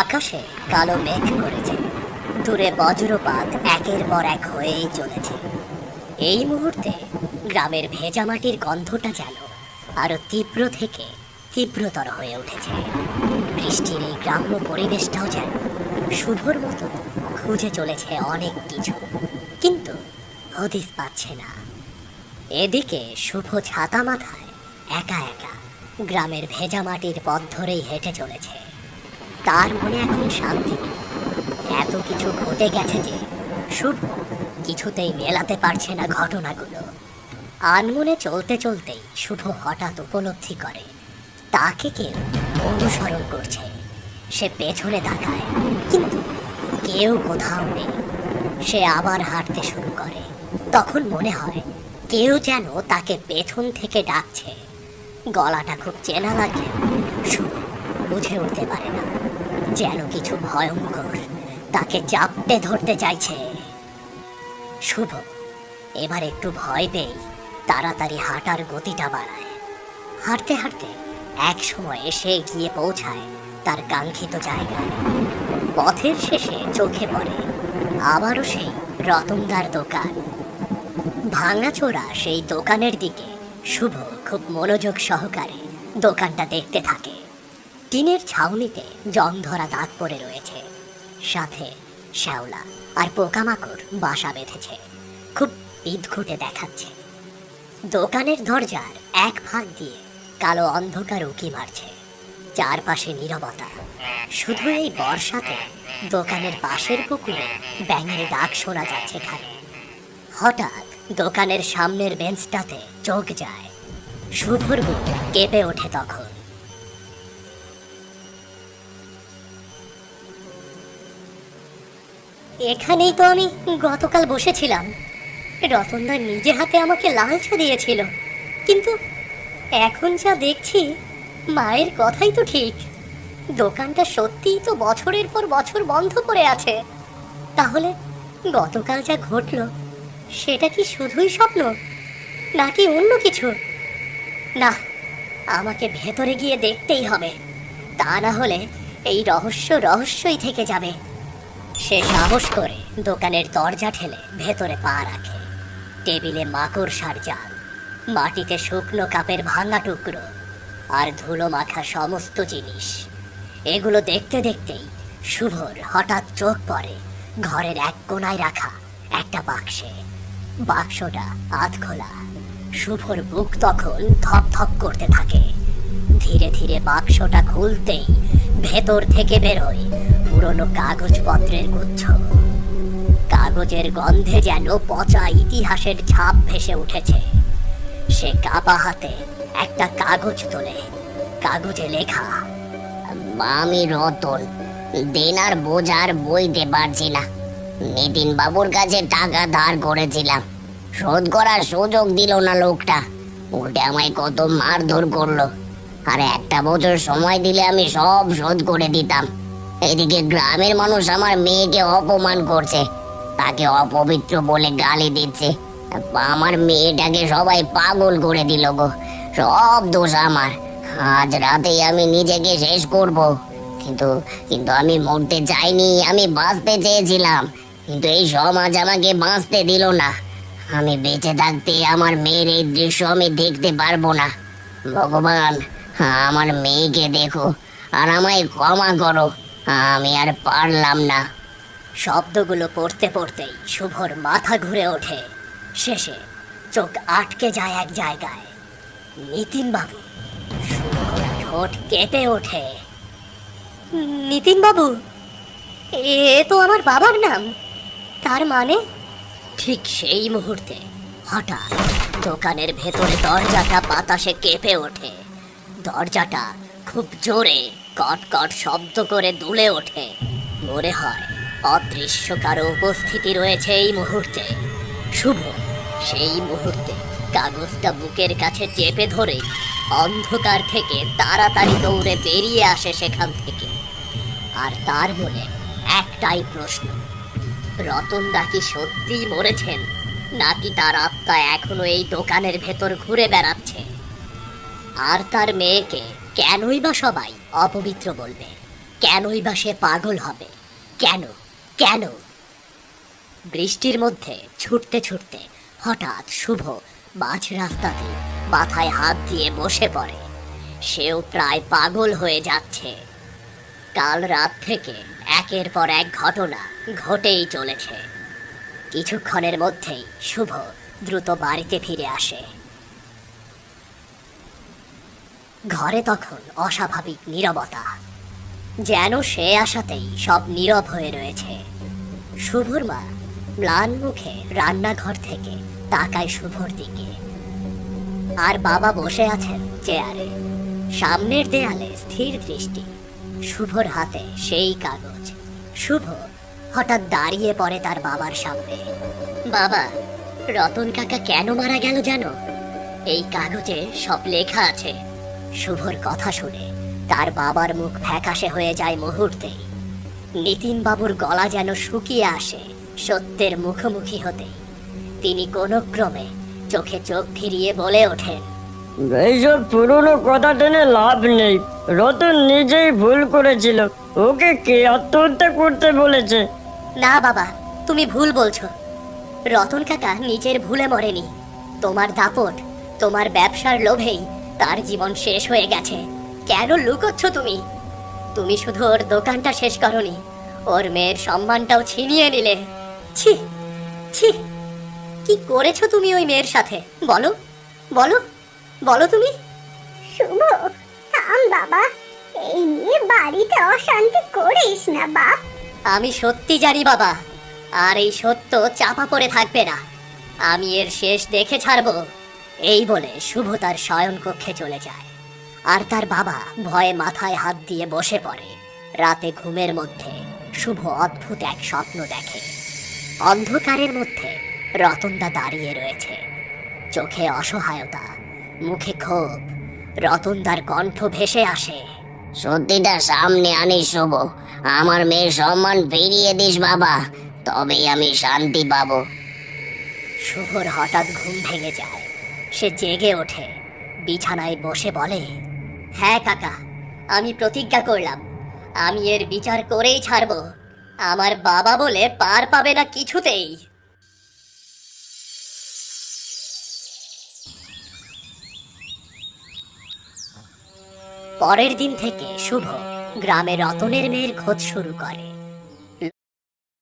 আকাশে কালো মেঘ করেছে। দূরে বজ্রপাত একের পর এক হয়েই চলেছে। এই মুহূর্তে গ্রামের ভেজা মাটির গন্ধটা যেন আরও তীব্র থেকে তীব্রতর হয়ে উঠেছে। বৃষ্টির এই গ্রাম্য পরিবেশটাও যেন শুভর মতো খুঁজে চলেছে অনেক কিছু, কিন্তু হদিস পাচ্ছে না। এদিকে শুভ ছাতা মাথায় একা একা গ্রামের ভেজা মাটির পথ ধরেই হেঁটে চলেছে। তার মনে এখন শান্তি এত কিছু ঘটে গেছে যে শুভ কিছুতেই মেলাতে পারছে না ঘটনাগুলো। আনমনে চলতে চলতেই শুভ হঠাৎ উপলব্ধি করে, তাকে কেউ অনুসরণ করছে। সে পেছনে তাকায়, কিন্তু কেউ কোথাও নেই। সে আবার হাঁটতে শুরু করে। তখন মনে হয় কেউ যেন তাকে পেছন থেকে ডাকছে। গলাটা খুব চেনা লাগলে শুভ বুঝে উঠতে পারে না। যেন কিছু ভয়ঙ্কর তাকে চাপটে ধরতে চাইছে। শুভ, এবার একটু ভয় পেয়ে তাড়াতাড়ি হাঁটার গতিটা বাড়ায়। হাঁটতে হাঁটতে এক সময় এসে গিয়ে পৌঁছায় তার কাঙ্ক্ষিত জায়গায়। পথের শেষে চোখে পড়ে আবারও সেই রতনদার দোকান। ভাঙাচোরা সেই দোকানের দিকে শুভ খুব মনোযোগ সহকারে দোকানটা দেখতে থাকে। টিনের ছাউনিতে জং ধরা দাগ পড়ে রয়েছে। সাথে শ্যাওলা আর পোকামাকড় বাসা বেঁধেছে। খুব বিদঘুটে দেখাচ্ছে। দোকানের দরজার এক ফাঁক দিয়ে কালো অন্ধকার উকি মারছে। চারপাশে নীরবতা। শুধু এই বর্ষাতে দোকানের পাশের পুকুরে ব্যাঙের ডাক শোনা যাচ্ছে খালি হঠাৎ দোকানের সামনের বেঞ্চটাতে চোখ যায়। শুভর বুক কেঁপে ওঠে তখন। এখানেই তো আমি গতকাল বসেছিলাম। রতনদা নিজে হাতে আমাকে লাল দিয়েছিল। কিন্তু এখন যা দেখছি, মায়ের কথাই তো ঠিক। দোকানটা সত্যিই তো বছরের পর বছর বন্ধ করে আছে। তাহলে গতকাল যা ঘটলো, সেটা কি শুধুই স্বপ্ন, নাকি অন্য কিছু? না, আমাকে ভেতরে গিয়ে দেখতেই হবে। তা না হলে এই রহস্য রহস্যই থেকে যাবে। সে সাহস করে দোকানের দরজা ঠেলে ভেতরে পা রাখে। টেবিলে মাকড় সার জাল, মাটিতে শুকনো কাপের ভাঙা টুকরো আর ধুলো মাখা সমস্ত জিনিস। এগুলো দেখতে দেখতেই শুভর হঠাৎ চোখ পড়ে ঘরের এক কোনায় রাখা একটা বাক্সে। বাক্সটা আধ খোলা শুভর বুক তখন ধপ ধপ করতে থাকে। ধীরে ধীরে বাক্সটা খুলতেই ভেতর থেকে বেরোয় পুরনো কাগজপত্রের গুচ্ছ। কাগজের গন্ধে যেন পচা ইতিহাসের ছাপ ভেসে উঠেছে। সে কাপা হাতে একটা কাগজ তোলে। কাগজে লেখা আমি রতন, দেনার বোঝার বইতে পারছি না নিতিন বাবুর কাছে টাকা ধার করেছিলাম। শোধ করার সুযোগ দিল না লোকটা। উল্টে আমায় কত মারধর করল। আর একটা বছর সময় দিলে আমি সব শোধ করে দিতাম। এদিকে গ্রামের মানুষ আমার মেয়েকে অপমান করছে। তাকে অপবিত্র বলে গালি দিচ্ছে। আমার মেয়েটাকে সবাই পাগল করে দিল গো। সব দোষ আমার। আজ রাতেই আমি নিজেকে শেষ করব। কিন্তু কিন্তু আমি মরতে চাইনি, আমি বাঁচতে চেয়েছিলাম। কিন্তু এই সমাজ আমাকে বাঁচতে দিল না। আমি বেঁচে থাকতে আমার মেয়ের এই দৃশ্য আমি দেখতে পারব না। ভগবান, আমার মেয়েকে দেখো আর আমায় ক্ষমা করো। আমি আর পারলাম না। শব্দগুলো পড়তে পড়তেই শুভর মাথা ঘুরে ওঠে। শেষে চোখ আটকে যায় এক জায়গায়। নিতিন বাবু শুভর ঠোঁট কেঁপে ওঠে। নিতিন বাবু এ তো আমার বাবার নাম। তার মানে? ঠিক সেই মুহূর্তে হঠাৎ দোকানের ভেতরে দরজাটা বাতাসে কেঁপে ওঠে। দরজাটা খুব জোরে কট কট শব্দ করে দুলে ওঠে। মনে হয় অদৃশ্য কারও উপস্থিতি রয়েছে এই মুহূর্তে। শুভ, সেই মুহূর্তে কাগজটা বুকের কাছে চেপে ধরে অন্ধকার থেকে তাড়াতাড়ি দৌড়ে বেরিয়ে আসে সেখান থেকে। আর তার মনে একটাই প্রশ্ন রতনদা কি সত্যিই মরেছেন, নাকি তার আত্মা এখনও এই দোকানের ভেতর ঘুরে বেড়াচ্ছে? আর তার মেয়েকে কেনই বা সবাই অপবিত্র বলবে? কেনই বা সে পাগল হবে? কেন? কেন? বৃষ্টির মধ্যে ছুটতে ছুটতে হঠাৎ শুভ মাঝ রাস্তাতে মাথায় হাত দিয়ে বসে পড়ে। সেও প্রায় পাগল হয়ে যাচ্ছে। কাল রাত থেকে একের পর এক ঘটনা ঘটেই চলেছে। কিছুক্ষণের মধ্যেই শুভ দ্রুত বাড়িতে ফিরে আসে। ঘরে তখন অস্বাভাবিক নীরবতা। যেন সে আসাতেই সব নীরব হয়ে রয়েছে। শুভর মা ম্লান মুখে রান্নাঘর থেকে তাকায় শুভর দিকে। আর বাবা বসে আছেন চেয়ারে। সামনের দেয়ালে স্থির দৃষ্টি। শুভর হাতে সেই কাগজ। শুভ হঠাৎ দাঁড়িয়ে পড়ে তার বাবার সামনে। বাবা, রতন কাকা কেন মারা গেল জানো? এই কাগজে সব লেখা আছে। শুভর কথা শুনে তার বাবার মুখ ফ্যাকাশে হয়ে যায় মুহূর্তেই নিতিন বাবুর গলা যেন শুকিয়ে আসে সত্যের মুখোমুখি হতে। তিনি কোনো ক্রমে চোখে চোখ ফিরিয়ে বলে ওঠেন এইসব পুরনো কথা টেনে লাভ নেই। রতন নিজেই ভুল করেছিল। ওকে কে আত্মহত্যা করতে বলেছে? না বাবা তুমি ভুল বলছো। রতন কাকা নিজের ভুলে মরেনি। তোমার দাপট তোমার ব্যবসার লোভেই তার জীবন শেষ হয়ে গেছে। কেন লুকোচ্ছ তুমি? তুমি শুধু ওর দোকানটা শেষ করনি ওর মেয়ের সম্মানটাও ছিনিয়ে নিলে। ছি ছি কি করেছ তুমি ওই মেয়ের সাথে? বলো বলো বলো তুমি। শুভ থাম বাবা এই নিয়ে বাড়িতে অশান্তি করিস না বাপ। আমি সত্যি জানি বাবা আর এই সত্য চাপা পড়ে থাকবে না। আমি এর শেষ দেখে ছাড়বো। এই বলে শুভ তার শয়ন কক্ষে চলে যায়। আর তার বাবা ভয়ে মাথায় হাত দিয়ে বসে পড়ে। রাতে ঘুমের মধ্যে শুভ অদ্ভুত এক স্বপ্ন দেখে। অন্ধকারের মধ্যে রতনদা দাঁড়িয়ে রয়েছে। চোখে অসহায়তা মুখে ক্ষোভ রতনদার কণ্ঠ ভেসে আসে। সত্যিটা সামনে আনিস শুভ। আমার মেয়ের সম্মান ফিরিয়ে দিস বাবা তবেই আমি শান্তি পাবো। শুভর হঠাৎ ঘুম ভেঙে যায়। সে জেগে ওঠে। বিছানায় বসে বলে হ্যাঁ কাকা, আমি প্রতিজ্ঞা করলাম। আমি এর বিচার করেই ছাড়ব। আমার বাবা বলে পার পাবে না কিছুতেই। পরের দিন থেকে শুভ গ্রামে রতনের মেয়ের খোঁজ শুরু করে।